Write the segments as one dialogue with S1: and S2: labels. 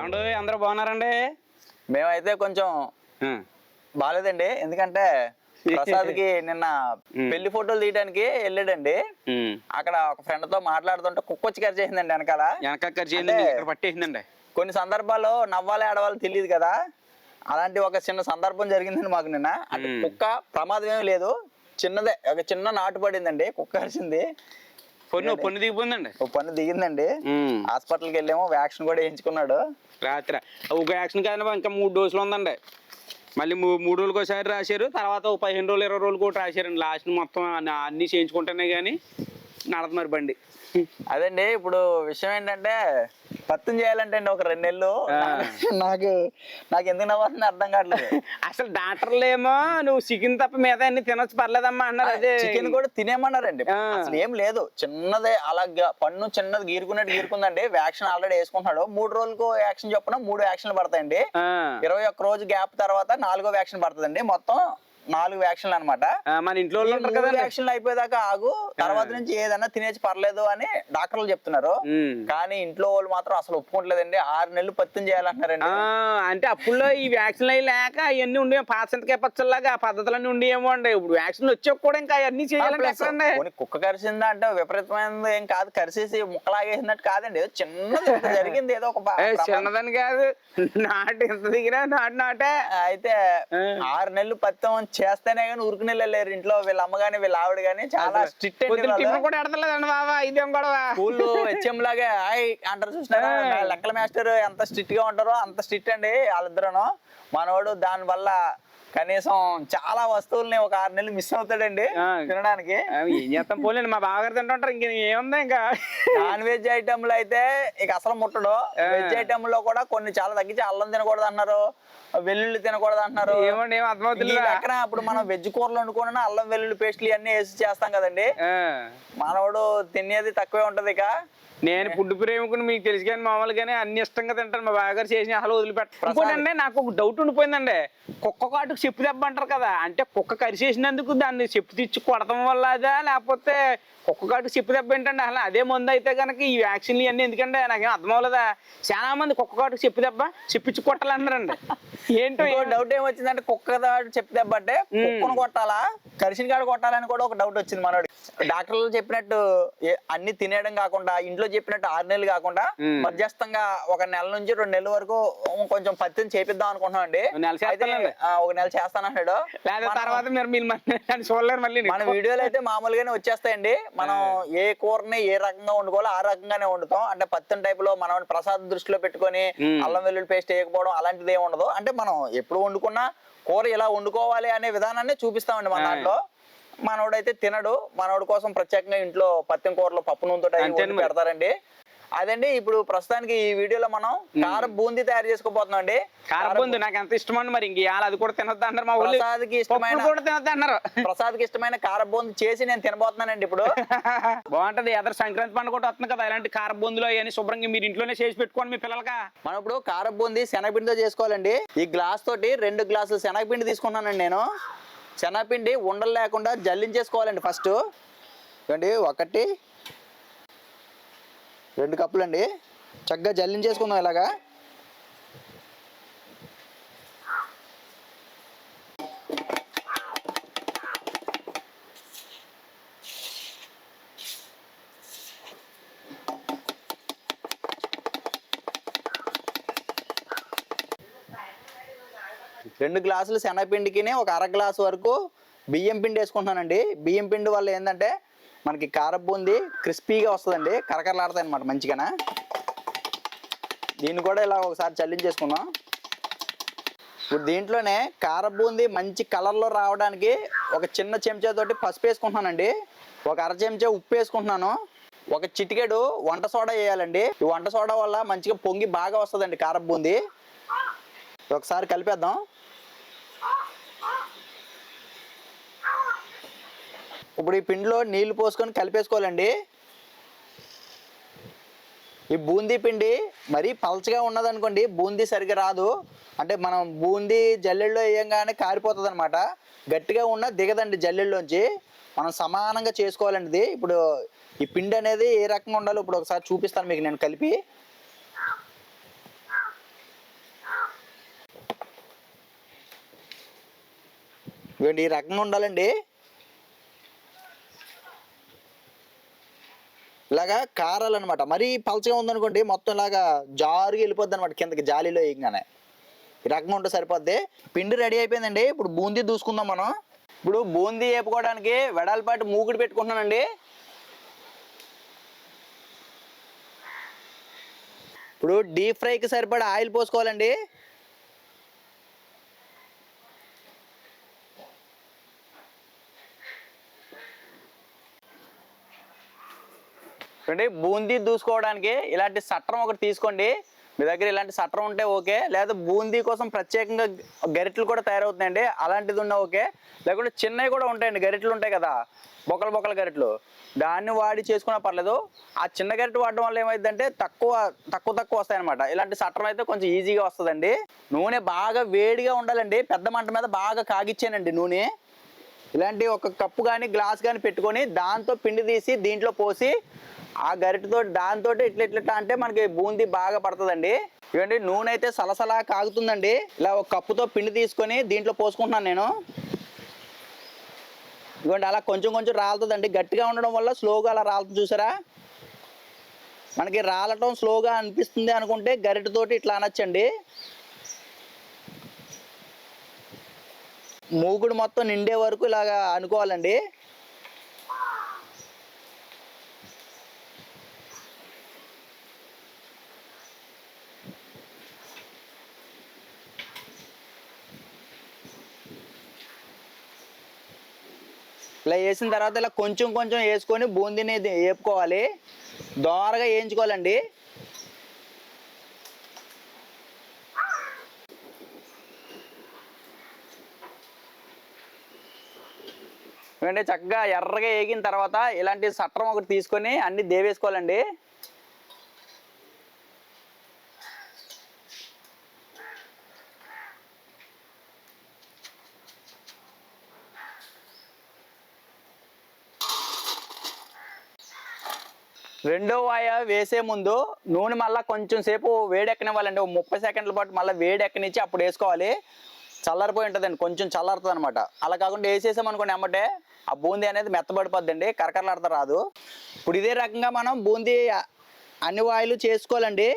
S1: ఏమండి అందరూ బాగున్నారండి?
S2: మేమైతే కొంచెం బాగాలేదండి ఎందుకంటే ప్రసాద్కి నిన్న పెళ్ళి ఫోటోలు తీయడానికి వెళ్ళాడండి. అక్కడ ఒక ఫ్రెండ్తో మాట్లాడుతుంటే కుక్క వచ్చి కరిచేసిందండి చేసిందండి వెనకాల.
S1: వెనక ఖర్చు పట్టేసిందండి.
S2: కొన్ని సందర్భాల్లో నవ్వాలి ఆడవాళ్ళు తెలియదు కదా. అలాంటి ఒక చిన్న సందర్భం జరిగిందండి మాకు నిన్న. అంటే. కుక్క ప్రమాదం ఏమి లేదు. చిన్నదే ఒక చిన్న నాటు పడిందండి కుక్క కరిచింది.
S1: పొన్ను పొన్ను దిగిపోయిందండి.
S2: ఒక పన్ను దిగిందండి. హాస్పిటల్కి వెళ్ళాము వ్యాక్సిన్ కూడా వేయించుకున్నాడు.
S1: రాత్రి. ఒక యాక్షన్ కాదు ఇంకా మూడు డోసులు ఉందండి. మళ్ళీ మూడు రోజులకు ఒకసారి రాశారు తర్వాత ఒక పదిహేను రోజులు ఇరవై రోజులు కూడా రాశారండి. లాస్ట్ మొత్తం అన్ని- అన్ని చేయించుకుంటేనే కానీ నడదు మరి బండి.
S2: అదండి ఇప్పుడు విషయం ఏంటంటే పత్తం చేయాలంటే అండి ఒక రెండు నెలలు. నాకు నాకు ఎందుకు నవ్వుతుంది అర్థం కావట్లేదు.
S1: అసలు డాక్టర్లు ఏమో నువ్వు చికెన్ తప్ప మీద అన్ని తినొచ్చు పర్లేదమ్మా అన్నారు. అదే.
S2: చికెన్ కూడా తినేమన్నారండి. అసలు ఏం లేదు. చిన్నదే అలా పన్ను చిన్నది గీరుకున్నట్టు గీరుకుందండి. Vaccine already వేసుకుంటున్నాడు. మూడు రోజులకు వ్యాక్సిన్ చొప్పున మూడు వ్యాక్సిన్లు పడతాయండి. ఇరవై ఒక్క రోజు గ్యాప్ తర్వాత నాలుగో వ్యాక్సిన్ పడుతుందండి. మొత్తం నాలుగు వ్యాక్సిన్లు అనమాట
S1: మన ఇంట్లో
S2: వ్యాక్సిన్లు అయిపోయేదాకా ఆగు తర్వాత నుంచి ఏదైనా తినేసి పర్లేదు అని డాక్టర్లు చెప్తున్నారు. కానీ ఇంట్లో వాళ్ళు మాత్రం అసలు ఒప్పుకోవట్లేదండి. ఆరు నెలలు పత్యం చేయాలంటున్నారండి.
S1: ఆ, అంటే అప్పుల్లో ఈ వ్యాక్సిన్ అవి లేక అవన్నీ ఉండే పాసంతకాయ పచ్చల్లాగా ఆ పద్ధతులన్నీ ఉండేమో అండి. ఇప్పుడు వ్యాక్సిన్ వచ్చాక కూడా ఇంకా అవన్నీ చేయాలంటే
S2: కుక్క కరిసిందా అంటే విపరీతమైనది ఏం కాదు కరిసేసి ముక్కలాగేసినట్టు కాదండి. ఏదో చిన్నది జరిగింది. ఏదో ఒక.
S1: చిన్నదని కాదు. నాటు ఎంత దిగినా నాటు నాటే.
S2: అయితే. ఆరు నెలలు పత్యం చేస్తేనే కానీ ఉరికి నెలలేరు ఇంట్లో వీళ్ళ అమ్మ గాని వీళ్ళ ఆవిడ గాని చాలా స్ట్రిక్ట్
S1: కూడా ఎడతలేదండి బాబా ఇదేం గొడవ?
S2: స్కూల్లో హెచ్ఎం లాగే అంటారు చూసినారా. లెక్కల మాస్టర్ ఎంత స్ట్రిక్ట్గా ఉంటారో అంత స్ట్రిక్ట్ అండి వాళ్ళిద్దరును. మనవాడు దాని వల్ల కనీసం చాలా వస్తువుల్ని ఒక ఆరు నెలలు మిస్ అవుతాడండి. తినడానికి.
S1: ఏం చేస్తాం పోలేండి మా బావగారు తింటుంటారు ఇంక ఏముంది ఇంకా?
S2: నాన్ వెజ్ ఐటమ్లు అయితే ఇక అసలు ముట్టడు. వెజ్ ఐటమ్లో కూడా కొన్ని చాలా తగ్గించి అల్లం తినకూడదు అన్నారు వెల్లుల్లి తినకూడదు అంటున్నారు
S1: ఏమండి ఏం అర్థమవుతుంది
S2: లెక్కన ఇప్పుడు మనం వెజ్ కూరలు వండుకున్నా అల్లం వెల్లుల్లి పేస్ట్లు ఇవన్నీ వేసి చేస్తాం కదండి. మనవాడు తినేది తక్కువే ఉంటది ఇక.
S1: నేను ఫుడ్ ప్రేమికుని మీకు తెలుసు కానీ మామూలుగానే అన్ని ఇష్టంగా తింటాను. మా బావగారు చేసిన అసలు వదిలిపెట్ట ఇంకోటండి నాకు ఒక డౌట్ ఉండిపోయిందండి. కుక్క కాటుకు చెప్పు దెబ్బ అంటారు కదా. అంటే కుక్క కరిచేసినందుకు దాన్ని చెప్పు తెచ్చి కొడతాం వల్ల అదా? లేకపోతే కుక్క కాటుకు చెప్పు దెబ్బ ఏంటండి? అసలు అదే ముందు అయితే కనుక ఈ వ్యాక్సిన్లు ఇవన్నీ ఎందుకంటే నాకేం అర్థం అవ్వలేదా? చాలా మంది కుక్క కాటుకు చెప్పు దెబ్బ చెప్పించి కొట్టాలంటారండి ఏంటో
S2: డౌట్ ఏమొచ్చిందంటే కుక్క దాడు చెప్తే బట్టే కుక్కను కొట్టాలా? కరిసిన కాడ కొట్టాలని కూడా ఒక డౌట్ వచ్చింది మనోడి డాక్టర్లు చెప్పినట్టు అన్ని తినేయడం కాకుండా ఇంట్లో చెప్పినట్టు ఆరు నెలలు కాకుండా. మధ్యస్థంగా ఒక నెల నుంచి రెండు నెలల వరకు కొంచెం పత్తిని చేపిద్దాం అనుకుంటున్నాం అండి.
S1: ఒక నెల
S2: చేస్తానన్నాడు.
S1: తర్వాత చూడలేరు మళ్ళీ
S2: మన వీడియోలు అయితే మామూలుగానే వచ్చేస్తాయండి. మనం ఏ కూరని ఏ రకంగా వండుకోవాలో ఆ రకంగానే వండుతాం. అంటే పత్తిన టైప్లో మనం ప్రసాద్ దృష్టిలో పెట్టుకొని. అల్లం వెల్లుల్లి పేస్ట్ వేయకపోవడం అలాంటిది ఏమి ఉండదు. అంటే మనం ఎప్పుడు వండుకున్నా కూర ఇలా వండుకోవాలి అనే విధానాన్ని చూపిస్తామండి మన. దాంట్లో. మనోడైతే తినడు. మనోడి కోసం ప్రత్యేకంగా ఇంట్లో పత్తిన కూరలో పప్పు నూనెతో. పెడతారండి. అదండి ఇప్పుడు ప్రస్తుతానికి ఈ వీడియోలో మనం కార బూందీ తయారు చేసుకోబోతున్నాం అండి
S1: కారబొందు నాకు ఎంత ఇష్టమండి మరి. ఇంక అది కూడా తినొద్దు అన్నారు మా
S2: ప్రసాద్కి ఇష్టమైన
S1: కూడా తినొద్దు అన్నారు
S2: ప్రసాద్కి ఇష్టమైన కార బూందీ చేసి నేను తినబోతున్నానండి ఇప్పుడు.
S1: బాగుంటది. ఎదరు సంక్రాంతి పండుగ కూడా వస్తుంది కదా. ఇలాంటి కారబొందులు అవన్నీ శుభ్రంగా మీరు ఇంట్లోనే చేసి పెట్టుకోండి మీ పిల్లలకా.
S2: మనం ఇప్పుడు కారం బూంది శనగపిండితో చేసుకోవాలండి. ఈ గ్లాస్ తోటి రెండు గ్లాసులు శనగపిండి తీసుకున్నానండి నేను. శనగపిండి ఉండలు లేకుండా జల్లించేసుకోవాలండి ఫస్ట్. ఇవ్వండి ఒకటి రెండు కప్పులండి. చక్కగా జల్లించేసుకుందాం ఇలాగా. రెండు గ్లాసులు శనగపిండికినే ఒక అర గ్లాసు వరకు బియ్యం పిండి వేసుకుంటున్నానండి. బియ్యం పిండి వల్ల ఏంటంటే మనకి కార బూంది క్రిస్పీగా వస్తుందండి. కరకరలాడతాయి అనమాట మంచిగానే. దీన్ని కూడా ఇలా ఒకసారి చల్లించేసుకున్నాం ఇప్పుడు దీంట్లోనే కార బూంది మంచి కలర్లో రావడానికి ఒక చిన్న చెంచాతోటి పసుపు వేసుకుంటున్నానండి. ఒక అర చెంచా ఉప్పు వేసుకుంటున్నాను. ఒక చిటికెడు వంట సోడా వేయాలండి. ఈ వంట సోడా వల్ల మంచిగా పొంగి బాగా వస్తుందండి కార బూంది ఒకసారి కలిపేద్దాం. ఇప్పుడు ఈ పిండిలో నీళ్ళు పోసుకొని కలిపేసుకోవాలండి. ఈ బూందీ పిండి మరీ పలచగా ఉన్నదనుకోండి బూందీ సరిగ్గా రాదు. అంటే మనం బూందీ జల్లెల్లో వేయంగానే కారిపోతుంది అనమాట గట్టిగా ఉన్న దిగదండి జల్లెల్లోంచి. మనం సమానంగా చేసుకోవాలండి ఇది. ఇప్పుడు ఈ పిండి అనేది ఏ రకంగా ఉండాలో ఇప్పుడు ఒకసారి చూపిస్తాను మీకు నేను కలిపి. ఇవ్వండి ఈ రకంగా ఉండాలండి. ఇలాగా కారాలన్నమాట. మరీ పలచగా ఉందనుకోండి మొత్తం ఇలాగా జారుగా వెళ్ళిపోద్ది అనమాట కిందకి జాలీలో వేయగానే. ఈ రకంగా ఉంటే సరిపోద్ది. పిండి రెడీ అయిపోయిందండి. ఇప్పుడు బూందీ దూసుకుందాం మనం. ఇప్పుడు బూందీ వేపుకోవడానికి వెడల్పాటి మూకుడు పెట్టుకుంటున్నానండి. ఇప్పుడు డీప్ ఫ్రైకి సరిపడా ఆయిల్ పోసుకోవాలండి. చూడండి బూందీ దూసుకోవడానికి ఇలాంటి సట్రం ఒకటి తీసుకోండి. మీ దగ్గర ఇలాంటి సట్రం ఉంటే ఓకే. లేదా బూందీ కోసం ప్రత్యేకంగా గరిటెలు కూడా తయారవుతున్నాయండి. అలాంటిది ఉన్న ఓకే. లేకుంటే చిన్నవి కూడా ఉంటాయండి. గరిట్లు ఉంటాయి కదా. బొక్కల బొక్కల గరిటెలు. దాన్ని వాడి చేసుకున్నా పర్లేదు. ఆ చిన్న గరిటె వాడడం వల్ల ఏమైందంటే తక్కువ తక్కువ తక్కువ వస్తాయన్నమాట. ఇలాంటి సట్రం అయితే కొంచెం ఈజీగా వస్తుందండి. నూనె బాగా వేడిగా ఉండాలండి. పెద్ద మంట మీద బాగా కాగిచ్చానండి నూనె. ఇలాంటి ఒక కప్పు కానీ గ్లాస్ కానీ పెట్టుకొని దాంతో పిండి తీసి దీంట్లో పోసి ఆ గరిటతో దాంతో ఇట్లా ఇట్లా అంటే మనకి బూందీ బాగా పడుతుందండి. ఇవ్వండి నూనె అయితే సలసలా కాగుతుందండి. ఇలా ఒక కప్పుతో పిండి తీసుకొని దీంట్లో పోసుకుంటున్నాను నేను. ఇవ్వండి అలా కొంచెం కొంచెం రాలుతుందండి. గట్టిగా ఉండడం వల్ల స్లోగా అలా రాలుతుంది చూసారా? మనకి రాలటం స్లోగా అనిపిస్తుంది అనుకుంటే గరిటతోటి ఇట్లా అనొచ్చండి. మూగుడు మొత్తం నిండే వరకు ఇలాగా అనుకోవాలండి. ఇలా వేసిన తర్వాత ఇలా కొంచెం కొంచెం వేసుకొని బూందీని వేపుకోవాలి దోరగా వేయించుకోవాలండి. ఎందుకంటే చక్కగా ఎర్రగా వేగిన తర్వాత ఇలాంటి సట్రం ఒకటి తీసుకొని అన్ని దేవేసుకోవాలండి. రెండో వాయ వేసే ముందు నూనె మళ్ళీ కొంచెం సేపు వేడెక్కనివ్వాలండి. ఒక ముప్పై సెకండ్ల పాటు మళ్ళీ వేడెక్కనిచ్చి అప్పుడు వేసుకోవాలి. చల్లారిపోయి ఉంటుందండి. కొంచెం చల్లారుతుంది అనమాట అలా కాకుండా వేసేసామనుకోండి ఎమ్మటే ఆ బూందీ అనేది మెత్తబడిపోద్దండి కరకరలాడత రాదు. ఇప్పుడు ఇదే రకంగా మనం బూందీ అన్ని వాయిలు చేసుకోవాలండి.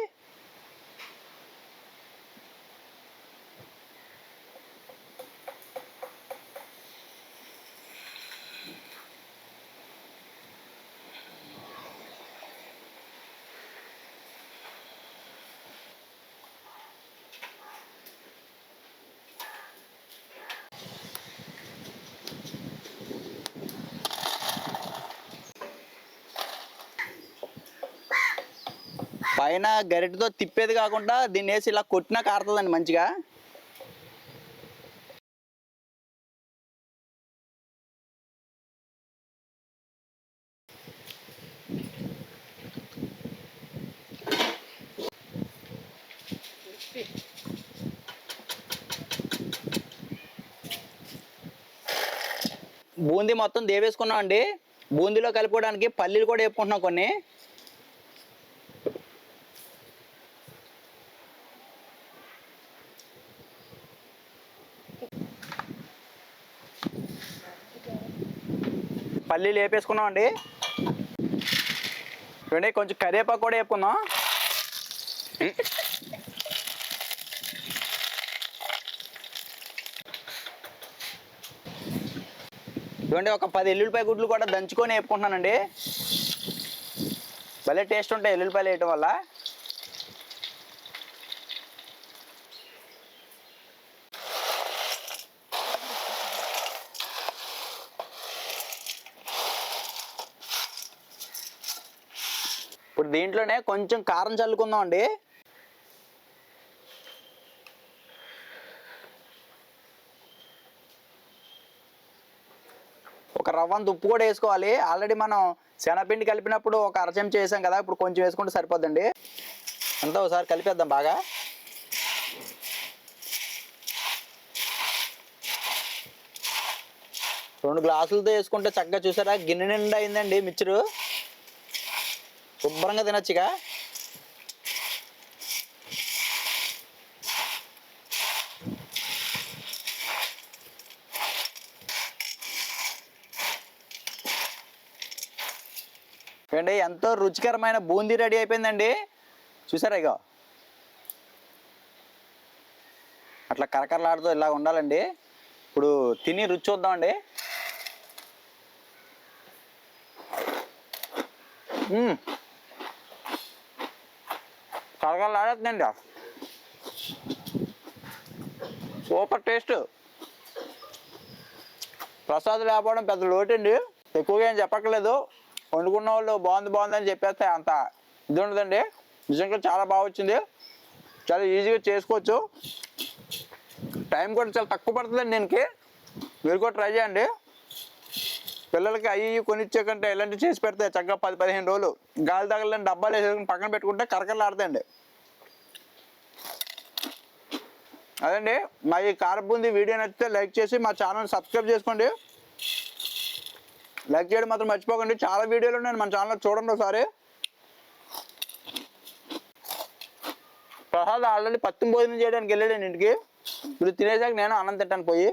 S2: పైన గరిటతో తిప్పేది కాకుండా దీన్ని వేసి ఇలా కొట్టినా కారుతుందండి మంచిగా. బూందీ మొత్తం దేవేసుకున్నాం అండి బూందీలో కలుపుకోవడానికి పల్లీలు కూడా వేపుకుంటున్నాం కొన్ని. పల్లీలు వేపేసుకున్నాం అండి చూడండి కొంచెం కరివేపాకు కూడా వేపుకుందాం. చూడండి ఒక పది ఎల్లుల్లిపాయ గుడ్లు కూడా దంచుకొని వేపుకుంటున్నానండి. భలే టేస్ట్ ఉంటాయి ఎల్లుల్లిపాయలు వేయటం వల్ల. దీంట్లోనే కొంచెం కారం చల్లుకుందాం అండి ఒక రవ్వంత ఉప్పు కూడా వేసుకోవాలి. ఆల్రెడీ మనం శనగపిండి కలిపినప్పుడు ఒక అర చేసాం కదా ఇప్పుడు కొంచెం వేసుకుంటే సరిపోద్దండి. అంతా ఒకసారి కలిపేద్దాం బాగా. రెండు గ్లాసులతో వేసుకుంటే చక్కగా చూసారా? గిన్నె నిండా అయిందండి మిక్చరు. శుభ్రంగా తినొచ్చుగా. అండి ఎంతో రుచికరమైన బూందీ రెడీ అయిపోయిందండి. చూసారా ఇగో. అట్లా కరకరలాడుతూ ఇలా ఉండాలండి. ఇప్పుడు తిని రుచి చూద్దామండి. అండి కరకరలాడుతుందండి సూపర్ టేస్ట్. ప్రసాద్ లేకపోవడం పెద్ద లోటండి. ఎక్కువగా ఏం చెప్పక్కర్లేదు. వండుకున్న వాళ్ళు బాగుంది బాగుంది అని చెప్పేస్తే అంత ఇది ఉండదండి. నిజంగా చాలా బాగా వచ్చింది. చాలా ఈజీగా చేసుకోవచ్చు. టైం కూడా చాలా తక్కువ పడుతుందండి దీనికి. మీరు కూడా ట్రై చేయండి. పిల్లలకి అవి కొనిచ్చే కంటే ఇలాంటివి చేసి పెడితే చక్కగా పది పదిహేను రోజులు. గాలి తగలని డబ్బాలు వేసుకుని పక్కన పెట్టుకుంటే కరకరలాడతాయండి. అదండి. మా ఈ కారపుంది వీడియో నచ్చితే లైక్ చేసి మా ఛానల్ సబ్స్క్రైబ్ చేసుకోండి. లైక్ చేయడం మాత్రం మర్చిపోకండి. చాలా వీడియోలు ఉన్నాయి. మన ఛానల్లో చూడండి ఒకసారి. ప్రసాద్ ఆల్రెడీ పత్తి భోజనం చేయడానికి వెళ్ళాడు ఇంటికి. ఇప్పుడు తినేసాక నేను అన్నం తింటాను పోయి.